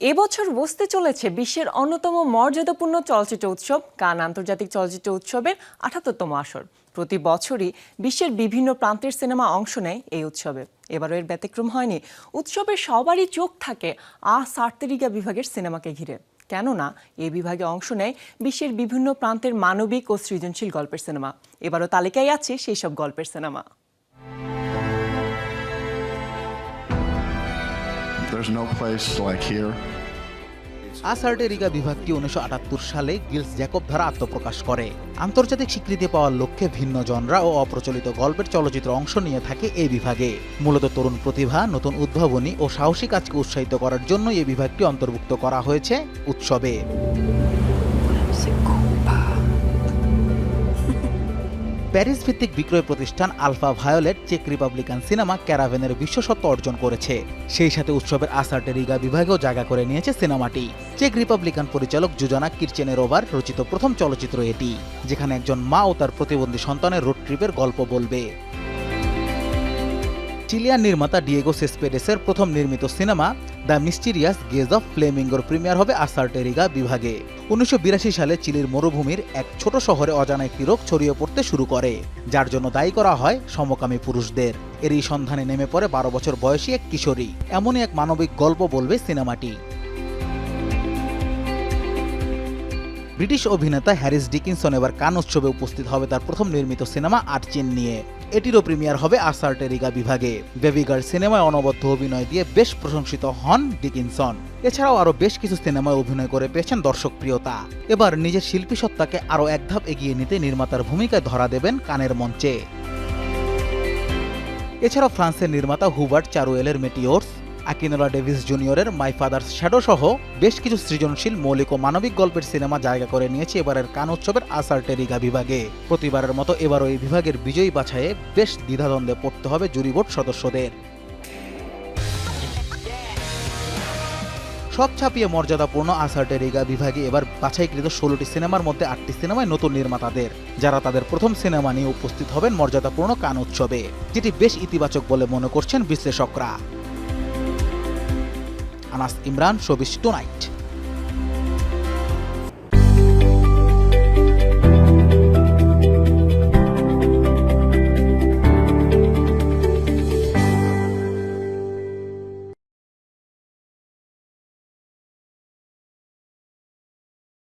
এবছর বসতে চলেছে বিশ্বের অন্যতম মর্যাদাপূর্ণ চলচ্চিত্র উৎসব, কান আন্তর্জাতিক চলচ্চিত্র উৎসবের আঠাত্তরতম আসর। প্রতি বছরই বিশ্বের বিভিন্ন প্রান্তের সিনেমা অংশ নেয় এই উৎসবে। এবারও এর ব্যতিক্রম হয়নি। উৎসবের সবারই চোখ থাকে আ সার্তেরিগা বিভাগের সিনেমাকে ঘিরে। কেননা এই বিভাগে অংশ নেয় বিশ্বের বিভিন্ন প্রান্তের মানবিক ও সৃজনশীল গল্পের সিনেমা। এবারও তালিকায় আছে সেই সব গল্পের সিনেমা। আসার্টেরিগা বিভাগটি উনিশশো আটাত্তর সালে গিলস জ্যাকব দ্বারা আত্মপ্রকাশ করে। আন্তর্জাতিক স্বীকৃতি পাওয়ার লক্ষ্যে ভিন্ন জনরা ও অপ্রচলিত গল্পের চলচ্চিত্র অংশ নিয়ে থাকে এই বিভাগে। মূলত তরুণ প্রতিভা, নতুন উদ্ভাবনী ও সাহসী কাজকে উৎসাহিত করার জন্য এই বিভাগটি অন্তর্ভুক্ত করা হয়েছে উৎসবে। প্যারিস ভিত্তিক বিক্রয় প্রতিষ্ঠান আলফা ভায়োলেট, চেক রিপাবলিকান সিনেমা, ক্যারাভেনের বিশ্বসত্ব অর্জন করেছে। সেই সাথে উৎসবের আসার্টেরিগা বিভাগেও জায়গা করে নিয়েছে সিনেমাটি। চেক রিপাবলিকান পরিচালক জুজানা কিরচেনেরোভার রচিত প্রথম চলচ্চিত্র এটি, যেখানে একজন মা ও তার প্রতিবন্ধী সন্তানের রোড ট্রিপের গল্প বলবে। চিলিয়ান নির্মাতা ডিয়েগো সেসপেডেসের প্রথম নির্মিত cinema the mysterious gaze of ফ্লেমিঙ্গোর premiere হবে আসার্টেরিগা বিভাগে। উনিশশো বিরাশি সালে চিলির মরুভূমির এক ছোট শহরে অজানা একটি রোগ ছড়িয়ে পড়তে শুরু করে, যার জন্য দায়ী করা হয় সমকামী পুরুষদের। এরই সন্ধানে নেমে পড়ে বারো বছর বয়সী এক কিশোরী। এমনই এক মানবিক গল্প বলবে সিনেমাটি। ব্রিটিশ অভিনেতা হ্যারিস ডিকিনসন এবার কান উৎসবে উপস্থিত হবে তার প্রথম নির্মিত সিনেমা আর্চিন নিয়ে। এটিরও প্রিমিয়ার হবে আসার্টেরিগা বিভাগে। বেবিগার সিনেমায় অনবদ্য অভিনয় দিয়ে বেশ প্রশংসিত হন ডিকিনসন। এছাড়াও আরও বেশ কিছু সিনেমায় অভিনয় করে পেয়েছেন দর্শক প্রিয়তা এবার নিজের শিল্পী সত্তাকে আরও এক ধাপ এগিয়ে নিতে নির্মাতার ভূমিকায় ধরা দেবেন কানের মঞ্চে। এছাড়াও ফ্রান্সের নির্মাতা হুবার্ট চারুয়েলের মেটিওর্স আকিনোলা ডেভিস জুনিয়রের মাই ফাদার্স শ্যাডো সহ বেশ কিছু সৃজনশীল, মৌলিক ও মানবিক গল্পের সিনেমা জায়গা করে নিয়েছে এবারের কান উৎসবের আসার্টেরিগা বিভাগে। প্রতিবারের মতো এবারও এই বিভাগের বিজয়ী বাছাইয়ে বেশ দ্বিধাদ্বন্দ্বে পড়তে হবে জুরি বোর্ড সদস্যদের। সব ছাপিয়ে মর্যাদাপূর্ণ আসার্টেরিগা বিভাগে এবার বাছাইকৃত ষোলোটি সিনেমার মধ্যে আটটি সিনেমায় নতুন নির্মাতাদের। যারা তাদের প্রথম সিনেমা নিয়ে উপস্থিত হবেন মর্যাদাপূর্ণ কান উৎসবে, যেটি বেশ ইতিবাচক বলে মনে করছেন বিশ্লেষকরা। Anas Imran two tonight